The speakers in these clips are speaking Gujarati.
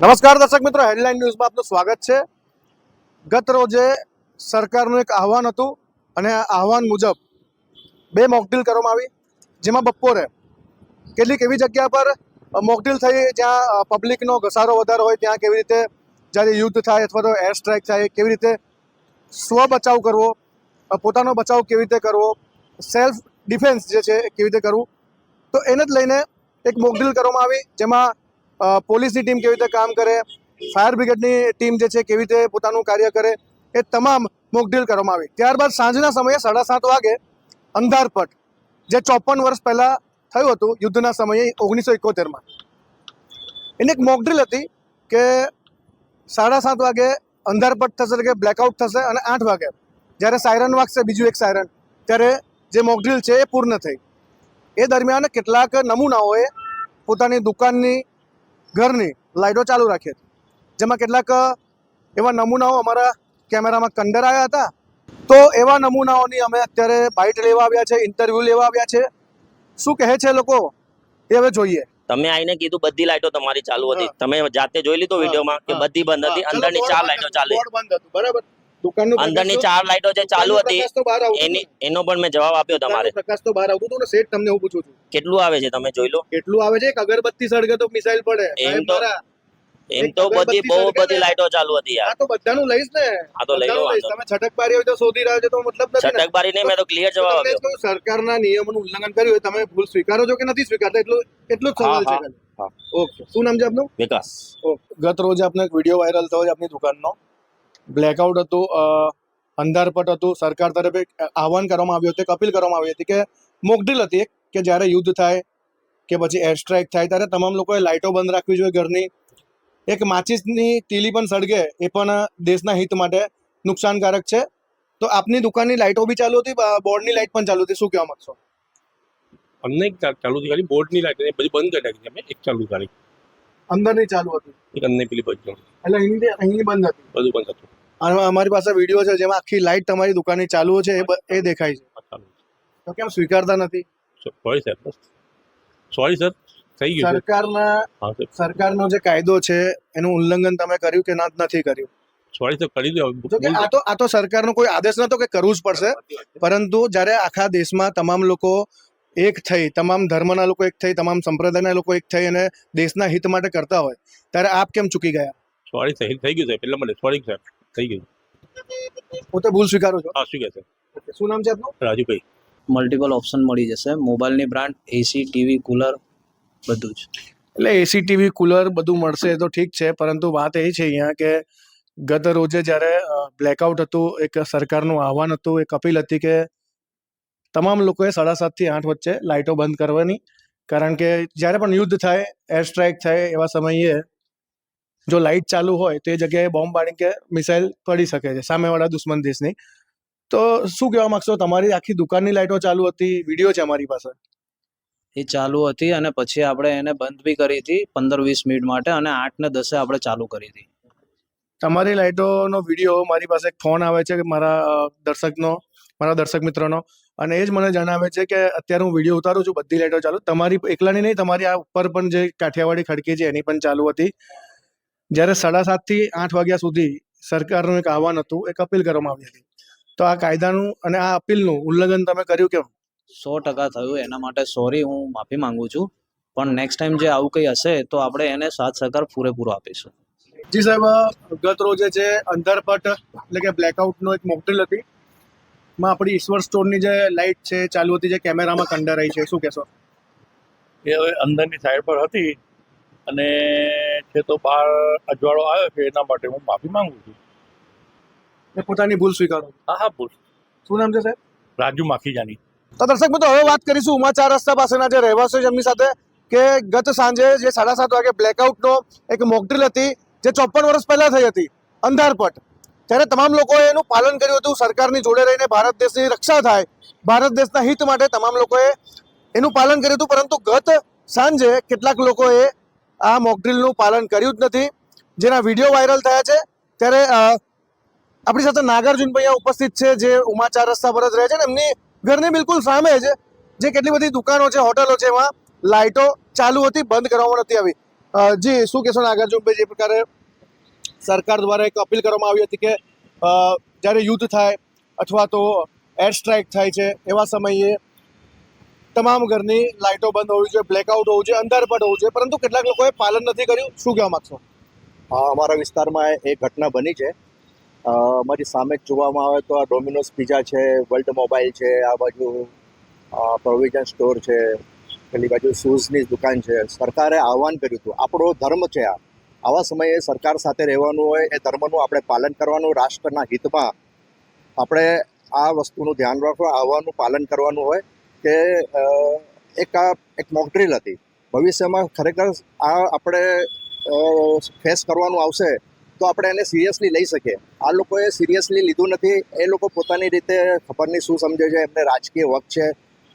નમસ્કાર દર્શક મિત્રો, હેડલાઇન ન્યૂઝમાં આપનું સ્વાગત છે. ગત રોજે સરકારનું એક આહવાન હતું અને આહવાન મુજબ બે મોકડ્રીલ કરવામાં આવી, જેમાં બપોરે કેટલીક એવી જગ્યા પર મોકડ્રીલ થઈ, જ્યાં પબ્લિકનો ઘસારો વધારો હોય, ત્યાં કેવી રીતે જ્યારે યુદ્ધ થાય અથવા તો એર સ્ટ્રાઇક થાય, કેવી રીતે સ્વ બચાવ કરવો પોતાનો બચાવ કેવી રીતે કરવો સેલ્ફ ડિફેન્સ જે છે કેવી રીતે કરવું, તો એને જ લઈને એક મોકડ્રીલ કરવામાં આવી, જેમાં પોલીસની ટીમ કેવી રીતે કામ કરે, ફાયર બ્રિગેડની ટીમ જે છે કેવી રીતે પોતાનું કાર્ય કરે, એ તમામ મોકડ્રીલ કરવામાં આવી. ત્યારબાદ સાંજના સમયે સાડા સાત વાગે અંધારપટ, જે ચોપન વર્ષ પહેલાં થયું હતું, યુદ્ધના સમયે ઓગણીસો એકોતેરમાં. એની એક મોકડ્રીલ હતી કે સાડા સાત વાગે અંધારપટ થશે, એટલે કે બ્લેકઆઉટ થશે અને આઠ વાગે. જ્યારે સાયરન વાગશે, બીજું એક સાયરન ત્યારે જે મોકડ્રીલ છે એ પૂર્ણ થઈ. એ દરમિયાન કેટલાક નમૂનાઓએ પોતાની દુકાનની ઘરની લાઇટો ચાલુ રાખી હતી જેમાં કેટલાક એવા નમૂનાઓ અમારા કેમેરામાં કંડર આવ્યા હતા. તો એવા નમૂનાઓની અમે અત્યારે બાઇટ લેવા આવ્યા છે ઇન્ટરવ્યૂ લેવા આવ્યા છે. શું કહે છે લોકો? એ હવે જોઈએ. તમે આઈને કીધું બધી લાઈટો તમારી ચાલુ હતી. તમે જાતે જોઈ લીધો વિડીયોમાં કે બધી બંધ હતી? અંદરની ચાર લાઈટો ચાલુ. બરાબર. દુકાનનું અંદરની ચાર લાઈટો જે ચાલુ હતી એની એનો પણ મેં જવાબ આપ્યો તમારે. પ્રકાશ તો બહાર આવતું હતું ને સેટ તમને હું પૂછું છું. કેટલું આવે છે તમે જોઈ લો? કેટલું આવે છે? એક અગરબત્તી સળગે તો મિસાઈલ પડે. એમ તો એમ તો બધી બહુ બધી લાઈટો ચાલુ હતી યાર. આ તો બધાનું લઈશ ને. આ તો લઈ લો તમે છટકબારી હોય તો શોધી રહ્યો છો તો મતલબ નથી છટકબારી નહીં મેં તો ક્લિયર જવાબ આપ્યો. સરકારના નિયમોનું ઉલ્લંઘન કર્યું હોય તમે ભૂલ સ્વીકારો છો કે નથી સ્વીકારતા? એટલું એટલું જ સવાલ છે. ઓકે. શું નામ છે આપનું? વિકાસ. ગત રોજ આપનો એક વીડિયો વાયરલ થયો છે આપની દુકાનનો. બ્લેકઆઉટ હતું અંધારપટ હતું. સરકાર તરફે આહવાન કરવામાં આવ્યું હતું અપીલ કરવામાં આવી હતી કે મોકડ્રીલ હતી એક. કે જ્યારે યુદ્ધ થાય કે પછી એર સ્ટ્રાઇક થાય ત્યારે તમામ લોકોએ લાઇટો બંધ રાખવી જોઈએ ઘરની. એક માચિસની તીલી પણ સળગે એ પણ દેશના હિત માટે નુકસાનકારક છે. તો આપની દુકાનની લાઇટો બી ચાલુ હતી બોર્ડની લાઇટ પણ ચાલુ હતી. શું કહેવા માંગશો? અમને એક ચાલુ હતી ખાલી બોર્ડની લાઈટ એ બધી બંધ કરી નાખી અમે એક ચાલુ કરી અંદરની ચાલુ હતી? એક પેલી બંધ એટલે અહીંની અહીંની બંધ હતી? બધું બંધ હતું. અને અમારી પાસે વીડિયો છે જેમાં આખી લાઇટ તમારી દુકાનની ચાલુ છે એ દેખાય છે. તો કેમ સ્વીકારતા નથી? સોરી સર સોરી સર થઈ ગયું સરકારના સરકારનો જે કાયદો છે એનું ઉલ્લંઘન તમે કર્યું કે ના નથી કર્યું? સોરી સર કરી દો. આ તો આ તો સરકારનો કોઈ આદેશ નતો કે કરવું જ પડશે. પરંતુ જ્યારે આખા દેશમાં તમામ લોકો એક થઈ તમામ ધર્મના લોકો એક થઈ તમામ સંપ્રદાયના લોકો એક થઈ અને દેશના હિત માટે કરતા હોય ત્યારે આપ કેમ ચૂકી ગયા? સોરી સર થઈ ગયું છે. પેલા મને સોરી સર થઈ ગયું પોતે ભૂલ સ્વીકારું છો? હા સ્વીકાર છે. શું નામ છે આપનું? રાજુભાઈ. મલ્ટિપલ ઓપ્શન મળી જશે. મોબાઈલની બ્રાન્ડ એસી ટીવી કુલર બધું જ. એટલે એસી ટીવી કુલર બધું મળશે એ તો ઠીક છે, પરંતુ વાત એ છે અહીંયા કે ગત રોજે જ્યારે બ્લેકઆઉટ હતું, એક સરકારનું આહવાન હતું, એક અપીલ હતી કે તમામ લોકોએ સાડા સાતથી આઠ વચ્ચે લાઇટો બંધ કરવાની. કારણ કે જ્યારે પણ યુદ્ધ થાય એર સ્ટ્રાઇક થાય એવા સમયે જો લાઇટ ચાલુ હોય તો એ જગ્યાએ બોમ્બ પાડી કે મિસાઇલ પડી શકે છે, સામેવાળા દુશ્મન દેશની. તો શું કહેવા માંગશો? તમારી આખી દુકાનની લાઇટો ચાલુ હતી વીડિયો છે અમારી પાસે. એ ચાલુ હતી અને પછી આપણે એને બંધ બી કરી હતી પંદર વીસ મિનિટ માટે અને આઠ ને દસે આપણે ચાલુ કરી હતી. તમારી લાઇટોનો વીડિયો મારી પાસે એક ફોન આવે છે કે મારા દર્શકનો મારા દર્શક મિત્રનો. અને એ જ મને જણાવે છે કે અત્યારે હું વીડિયો ઉતારું છું બધી લાઇટો ચાલુ. તમારી એકલાની નહીં તમારી આ ઉપર પણ જે કાઠિયાવાડી ખડકી છે એની પણ ચાલુ હતી. જ્યારે સાડા સાતથી આઠ વાગ્યા સુધી સરકારનું એક આહવાન હતું એક અપીલ કરવામાં આવી હતી. તો આ કાયદાનું અને આ અપીલનું ઉલ્લંઘન તમે કર્યું કેમ? સો ટકા થયું. એના માટે સોરી હું માફી માંગુ છું. પણ નેક્સ્ટ ટાઈમ જે આવું કંઈ હશે તો આપણે એને સાથ સહકાર પૂરેપૂરો આપીશું. જી સાહેબ ગત રોજે જે અંધારપટ એટલે કે બ્લેકઆઉટનો એક મોકડ્રીલ હતી માં આપણી ઈશ્વર સ્ટોરની જે લાઇટ છે ચાલુ હતી જે કેમેરામાં કંડરાઈ છે શું કહેશો? એ હવે અંદરની સાઈડ પર હતી અને છે તો બહાર અજવાળો આવ્યો છે એના માટે હું માફી માંગુ છું. એ પોતાની ભૂલ સ્વીકારો. હા હા ભૂલ. શું નામ છે સાહેબ? રાજુ માખીજાની. તો દર્શક મિત્રો હવે વાત કરીશું ઉમા ચાર રસ્તા પાસેના જે રહેવાસીઓ છે એમની સાથે કે ગત સાંજે જે સાડા સાત વાગે બ્લેકઆઉટનો એક મોકડ્રીલ હતી જે ચોપન વર્ષ પહેલાં થઈ હતી અંધારપટ. ત્યારે તમામ લોકોએ એનું પાલન કર્યું હતું સરકારની જોડે રહીને ભારત દેશની રક્ષા થાય ભારત દેશના હિત માટે તમામ લોકોએ એનું પાલન કર્યું હતું પરંતુ ગત સાંજે કેટલાક લોકોએ આ મોકડ્રીલનું પાલન કર્યું જ નથી. જેના વીડિયો વાયરલ થયા છે ત્યારે આપણી સાથે નાગાર્જુન ભાઈ ઉપસ્થિત છે, જે ઉમાચાર રસ્તા પર જ રહે છે ને એમની ઘરની બિલકુલ સામે જ જે કેટલી બધી દુકાનો છે, હોટલો છે, એમાં લાઇટો ચાલુ હતી, બંધ કરવામાં નથી આવી. જી, શું કહેશો નાગાર્જુનભાઈ જે પ્રકારે સરકાર દ્વારા એક અપીલ કરવામાં આવી હતી કે જ્યારે યુદ્ધ થાય અથવા તો એર સ્ટ્રાઇક થાય છે, એવા સમયે તમામ ઘરની લાઇટો બંધ હોવી જોઈએ, બ્લેકઆઉટ હોવું જોઈએ અંધારપટ હોવું જોઈએ, પરંતુ કેટલાક લોકોએ પાલન નથી કર્યું. શું કહેવા માગશો? અમારા વિસ્તારમાં એ ઘટના બની છે. અમારી સામે જોવામાં આવે તો આ ડોમિનોઝ પિઝા છે વર્લ્ડ મોબાઈલ છે, આ બાજુ પ્રોવિઝન સ્ટોર છે, પેલી બાજુ શૂઝની દુકાન છે. સરકારે આહવાન કર્યું હતું. આપણો ધર્મ છે આ. આવા સમયે સરકાર સાથે રહેવાનું હોય, એ ધર્મનું આપણે પાલન કરવાનું, રાષ્ટ્રના હિતમાં આપણે આ વસ્તુનું ધ્યાન રાખવું આવવાનું પાલન કરવાનું હોય કે એક આ, એક મોકડ્રીલ હતી. ભવિષ્યમાં ખરેખર આ આપણે ફેસ કરવાનું આવશે તો આપણે એને સિરિયસલી લઈ શકીએ. આ લોકોએ સિરિયસલી લીધું નથી. એ લોકો પોતાની રીતે ખબર નહીં શું સમજે છે, એમને રાજકીય વક છે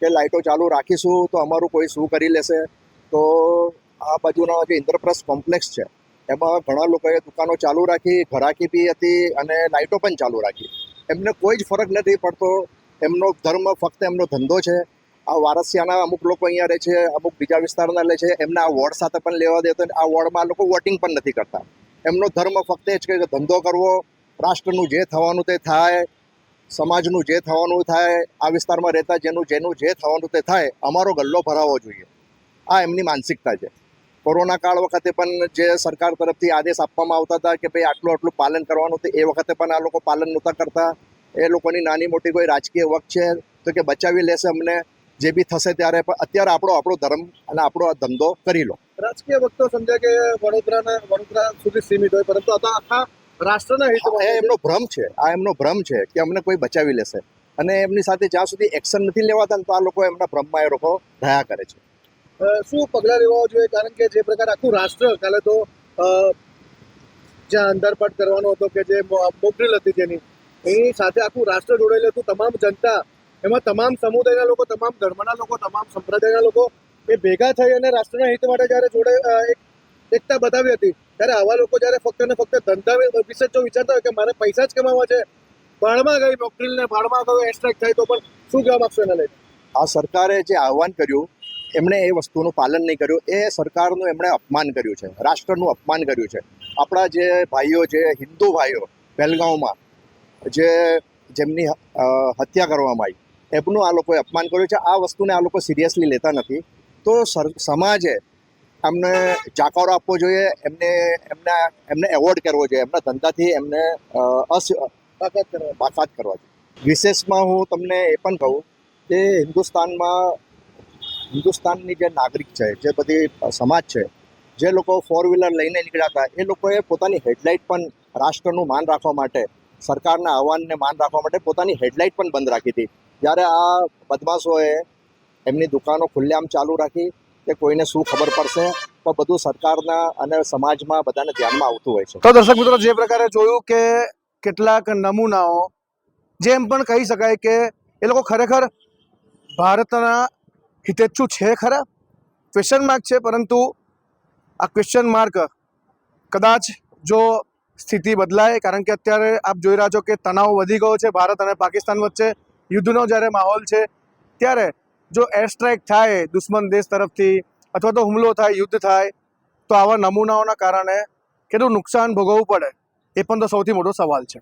કે લાઇટો ચાલુ રાખીશું તો અમારું કોઈ શું કરી લેશે. તો આ બાજુનો જે ઇન્દ્રપ્રસ્થ કોમ્પ્લેક્સ છે, એમાં ઘણા લોકોએ દુકાનો ચાલુ રાખી, ઘરાકી બી હતી અને લાઇટો પણ ચાલુ રાખી. એમને કોઈ જ ફરક નથી પડતો. એમનો ધર્મ ફક્ત એમનો ધંધો છે. આ વારસિયાના અમુક લોકો અહીંયા રહે છે, અમુક બીજા વિસ્તારના લે છે. એમને આ વોર્ડ સાથે પણ લેવા દેતો આ વોર્ડમાં આ લોકો વોટિંગ પણ નથી કરતા. એમનો ધર્મ ફક્ત એ જ કે ધંધો કરવો, રાષ્ટ્રનું જે થવાનું તે થાય, સમાજનું જે થવાનું થાય, આ વિસ્તારમાં રહેતા જેનું જેનું જે થવાનું તે થાય, અમારો ગલ્લો ભરાવો જોઈએ. આ એમની માનસિકતા છે. કોરોના કાળ વખતે પણ જે સરકાર તરફથી આદેશ આપવામાં આવતા હતા કે ભાઈ આટલું આટલું પાલન કરવાનું, તે એ વખતે પણ આ લોકો પાલન નહોતા કરતા. એ લોકોની નાની મોટી કોઈ રાજકીય વખત છે, તો કે બચાવી લેશે અમને. જે બી થશે ત્યારે પણ અત્યારે આપણો આપણો ધર્મ અને આપણો આ ધંધો કરી લો. રાજકીય વક્તો સમજ્યા કે વડોદરાના વડોદરા સુધી સીમિત હોય પરંતુ આખા રાષ્ટ્રના હિતમાં એમનો ભ્રમ છે આ એમનો ભ્રમ છે કે અમને કોઈ બચાવી લેશે. અને એમની સાથે જ્યાં સુધી એક્શન નથી લેવાતા તો આ લોકો એમના ભ્રમમાં એ લોકો રહ્યા કરે છે. શું પગલાં લેવા જોઈએ? કારણ કે જે પ્રકારે આખું રાષ્ટ્ર કાલે તો જ્યાં અંધારપાટ કરવાનો હતો કે જે મોકડ્રીલ હતી જેની એની સાથે આખું રાષ્ટ્ર જોડાયેલું હતું. તમામ જનતા એમાં તમામ સમુદાયના લોકો, તમામ ધર્મના લોકો, તમામ સંપ્રદાયના લોકો એ ભેગા થઈ અને રાષ્ટ્રના હિત માટે જ્યારે જોડે એક, એકતા બતાવી હતી, ત્યારે આવા લોકો જ્યારે ફક્ત ને ફક્ત ધંધા વિશે જો વિચારતા હોય કે મારે પૈસા જ કમાવા છે ભાડમાં ગઈ નોકરીને ભાડમાં ગયો એસ્ટ્રાઇક થાય તો પણ શું કહેવા માંગશો એને લઈને? આ સરકારે જે આહવાન કર્યું, એમણે એ વસ્તુનું પાલન નહીં કર્યું, એ સરકારનું એમણે અપમાન કર્યું છે, રાષ્ટ્રનું અપમાન કર્યું છે. આપણા જે ભાઈઓ, જે હિન્દુ ભાઈઓ પહેલગાંવમાં જે જેમની હત્યા કરવામાં આવી એમનું આ લોકોએ અપમાન કર્યું છે. આ વસ્તુને આ લોકો સિરિયસલી લેતા નથી. તો સમાજે એમને જાકારો આપવો જોઈએ, એમને એમને એમને એવોર્ડ કરવો જોઈએ, એમના ધંધાથી એમને બાકાત કરવા જોઈએ. વિશેષમાં હું તમને એ પણ કહું કે હિન્દુસ્તાનમાં, હિન્દુસ્તાનની જે નાગરિક છે, જે બધી સમાજ છે, જે લોકો ફોર વ્હીલર લઈને નીકળ્યા હતા, એ લોકોએ પોતાની હેડલાઇટ પણ રાષ્ટ્રનું માન રાખવા માટે, સરકારના આહવાનને માન રાખવા માટે પોતાની હેડલાઇટ પણ બંધ રાખી હતી. જ્યારે આ બદમાશોએ એમની દુકાનો ખુલ્લેઆમ ચાલુ રાખી કે કોઈને શું ખબર પડશે, તો બધું સરકારના અને સમાજમાં બધાને ધ્યાનમાં આવતું હોય છે. તો દર્શક મિત્રો, જે પ્રકારે જોયું કે કેટલાક નમૂનાઓ, જેમ પણ કહી શકાય કે એ લોકો ખરેખર ભારતના હિતેચ્છુ છે ખરા? ક્વેશ્ચન માર્ક છે, પરંતુ આ ક્વેશ્ચન માર્ક કદાચ જો સ્થિતિ બદલાય, કારણ કે અત્યારે આપ જોઈ રહ્યા છો કે તણાવ વધી ગયો છે ભારત અને પાકિસ્તાન વચ્ચે યુદ્ધનો જ્યારે માહોલ છે, ત્યારે જો એર સ્ટ્રાઇક થાય દુશ્મન દેશ તરફથી અથવા તો હુમલો થાય, યુદ્ધ થાય, તો આવા નમૂનાઓના કારણે કેટલું નુકસાન ભોગવવું પડે, એ પણ તો સૌથી મોટો સવાલ છે.